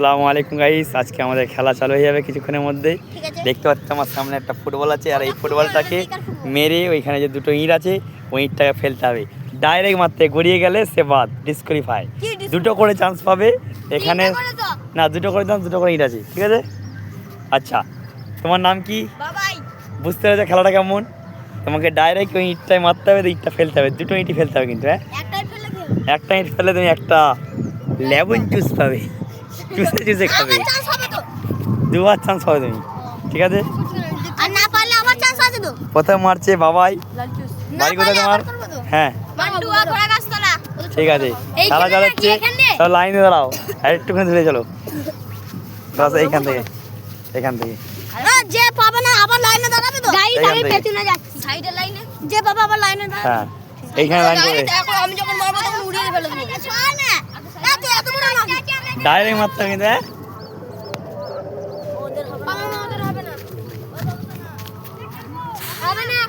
আসসালামু আলাইকুম গাইস আজকে আমাদের খেলা চালু হয়ে যাবে কিছুক্ষণের মধ্যেই। আছে। দেখতে পাচ্ছি আমার সামনে একটা ফুটবল আছে আর এই ফুটবলটাকে মেরে ওইখানে যে দুটো ইঁট আছে ওই ইঁটটাকে ফেলতে হবে। ডাইরেক্ট মারতে গড়িয়ে গেলে সে বাদ ডিসকোয়ালিফাই দুটো করে চান্স পাবে এখানে? না দুটো করে চান্স দুটো করে ইঁট আছে ঠিক আছে? আচ্ছা তোমার নাম কি? বুঝতে পেরেছ খেলাটা কেমন? তোমাকে ডাইরেক্ট ওই ইঁটটায় মারতে হবে ইঁটটা ফেলতে হবে। দুটো ইঁটই ফেলতে হবে কিন্তু হ্যাঁ? একটা ইঁট ফেলে তুমি একটা লেবন জুস পাবে। খাবে চান্স হবে দুবার চান্স পাবে তুমি। ঠিক আছে? প্রথম মারছে বাবাই। বাড়ি কোথায় তোমার? হ্যাঁ। ঠিক আছে। নাকি চালাচ্ছে। সব লাইনে দাঁড়াও। আর একটুখানি ধরে চলো। বাস এইখান থেকে। এখান থেকে। যে পাবে না আবার লাইনে দাঁড়াবে তো। গাড়ি আমি পেছনে যাচ্ছি। সাইডে লাইনে। যে পাবে আবার লাইনে দাঁড়াবে। হ্যাঁ। এইখানে লাইন করে। আমি যখন মারবো তখন উড়িয়ে ফেলে দেবো না না তুই এত বড় না ডাইরেক্ট মারতে হবে হ্যাঁ? ওদের হবে না। ওদের হবে না। হবে না।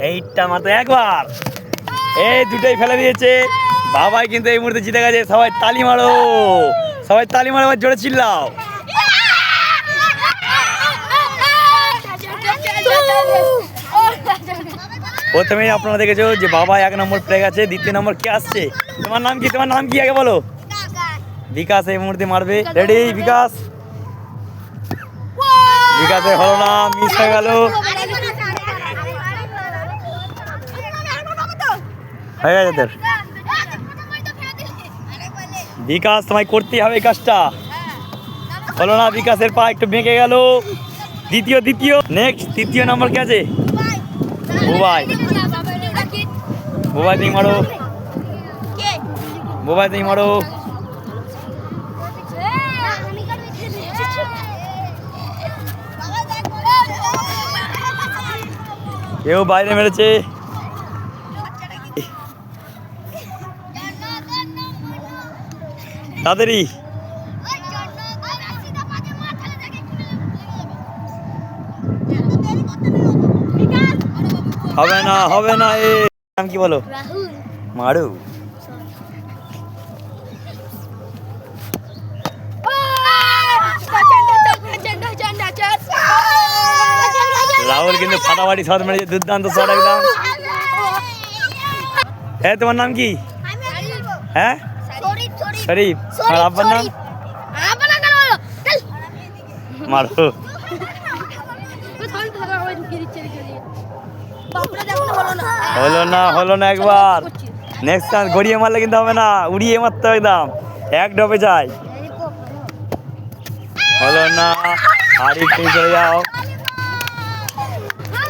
এইটা মাত্র একবার। এই দুটোই ফেলে দিয়েছে। বাবাই কিন্তু এই মুহূর্তে জিতে গেছে। সবাই তালি মারো। সবাই তালি মারো আবার জোরে চিল্লাও। প্রথমেই আপনারা দেখেছ যে বাবা এক নম্বর পেয়ে গেছে দ্বিতীয় নম্বর কে আসছে? তোমার নাম কি? তোমার নাম কি আগে বলো? বিকাশ এই মুহূর্তে মারবে। রেডি বিকাশ? বিকাশে হলো না মিস হয়ে গেল। হয়ে গেছে তোর। বিকাশ, তোমায় করতেই হবে কাজটা। হলো না বিকাশের পা একটু বেঁকে গেল। দ্বিতীয় দ্বিতীয়। নেক্সট তৃতীয় নম্বর কে আছে? বুবাই বুবাই তুমি মারো। বুবাই মারো। কেউ বাইরে মেরেছে। তাদেরই হবে না হবে না এ নাম কি বলো রাহুল মারু রাহুল কিন্তু ফাটাফাটি শট মেরেছে দুর্দান্ত শট একদম হ্যাঁ তোমার নাম কি হ্যাঁ শরীফ আর আব্বার নাম মারো হলো না। হলো না একবার। নেক্সট চান্স গড়িয়ে মারলে কিন্তু হবে না। উড়িয়ে মারতে হবে একদম। এক ডবে যাই। হলো না। আর একটু চলে যাও।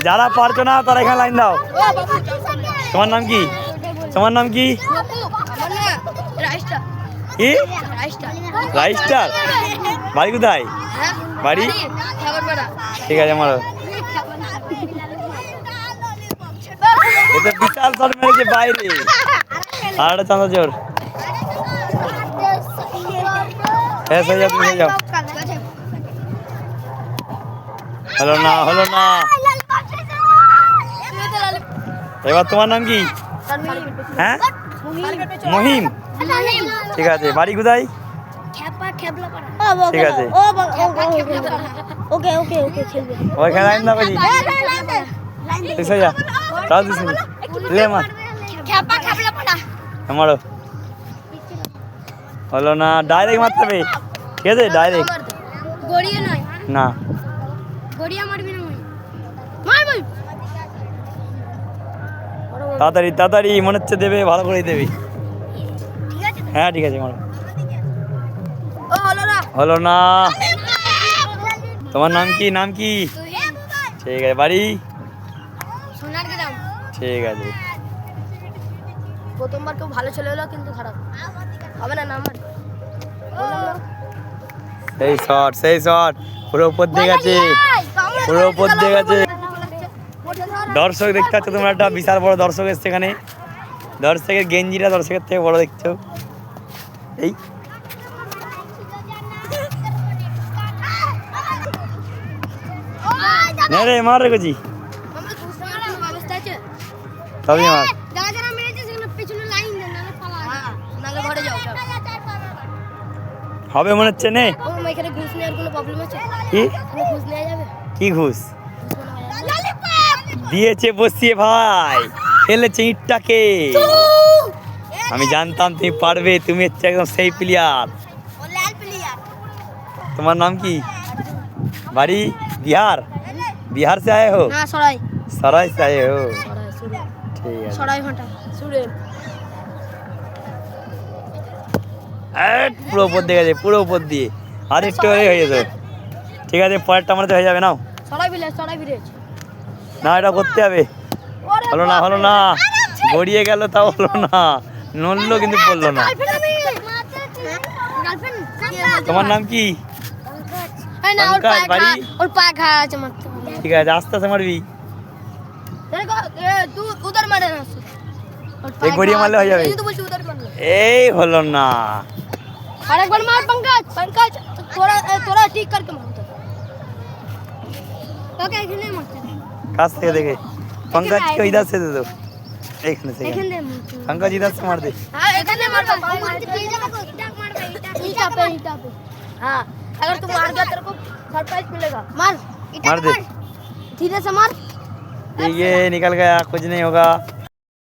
যারা পারছ না তারা এখানে লাইন দাও। তোমার নাম কি? তোমার নাম কি? কি? রাইস্টার বাড়ি কোথায়? বাড়ি? ঠিক আছে মারো। এটা বিশাল শট মেরেছে বাইরে। আর একটা চাঁদা জোর। হ্যাঁ যাও তুমি যাও। হলো না হলো না। এবার তোমার নাম কি? হ্যাঁ? মহিম। ঠিক আছে বাড়ি কোথায়? ঠিক আছে। ওকে ওকে ওকে খেলবে। দাও বাজি তুই সে যা। দিস লে মার আমারও হলো না ডাইরেক্ট মারতে হবে ঠিক আছে ডাইরেক্ট গড়িয়ে নয় না গড়িয়া মারবি না মার বল তাড়াতাড়ি তাড়াতাড়ি মনে হচ্ছে দেবে ভালো করেই দেবে হ্যাঁ ঠিক আছে মারো হলো না তোমার নাম কি নাম কি ঠিক আছে বাড়ি ঠিক আছে। প্রথমবার কেউ ভালো চলে এলো কিন্তু খারাপ। হবে না নাম্বার সেই শট সেই শট। পুরো উপর দিয়ে গেছে। পুরো উপর দিয়ে গেছে। দর্শক দেখতে পাচ্ছ তোমরা একটা বিশাল বড় দর্শক এসছে এখানে। দর্শকের গেঞ্জিটা দর্শকের থেকে বড় দেখছ। এই। না রে মার রেখেছি তবে মার যারা যারা মেরেছে সেগুলো পেছনে লাইন দেন নাহলে পালা নাহলে ঘরে যাও হবে মনে হচ্ছে নে ও মামা এখানে ঘুষ নেওয়ার কোনো প্রবলেম আছে কি এখানে ঘুষ নেওয়া যাবে কি ঘুষ ললিপপ দিয়েছে বসিয়ে ভাই ফেলেছে ইটটাকে আমি জানতাম তুমি পারবে তুমি হচ্ছে একদম সেই প্লেয়ার ও লাল প্লেয়ার তোমার নাম কি বাড়ি বিহার बिहार से आए हो না সরাই सराय से आए हो সরাই পুরো উপর দিয়ে গেছে পুরো উপর দিয়ে। আর একটু হয়ে যেত। ঠিক আছে পরেরটা আমাদের হয়ে যাবে নাও। না এটা করতে হবে। হলো না হলো না। গড়িয়ে গেল তাও হলো না। নড়লো কিন্তু পড়ল না। তোমার নাম কি? ঠিক আছে আস্তে আস্তে মারবি। দেখো এ, তুই উধার মারে না ওর পায়ে গড়িয়ে ঘা মারলে হয়ে আছে। যাবে। এই তো বলছি উধার মারলে এই হলো না আরেকবার মার पंकज पंकज তোরা এ, তোরা ঠিক করকে মার ওকে এখানে মারতে দে। কাছ থেকে দেখে पंकज को इधर से दे दो এখানে থেকে এখানে দে মারতে দে। पंकज इधर से मार दे हाँ एखाने मारबा ईटा पे ईटा पे हाँ अगर तू मार गया तेरे को सरप्राइज मिलेगा मार मार दे धीरे से मार है निकल गया कुछ नहीं होगा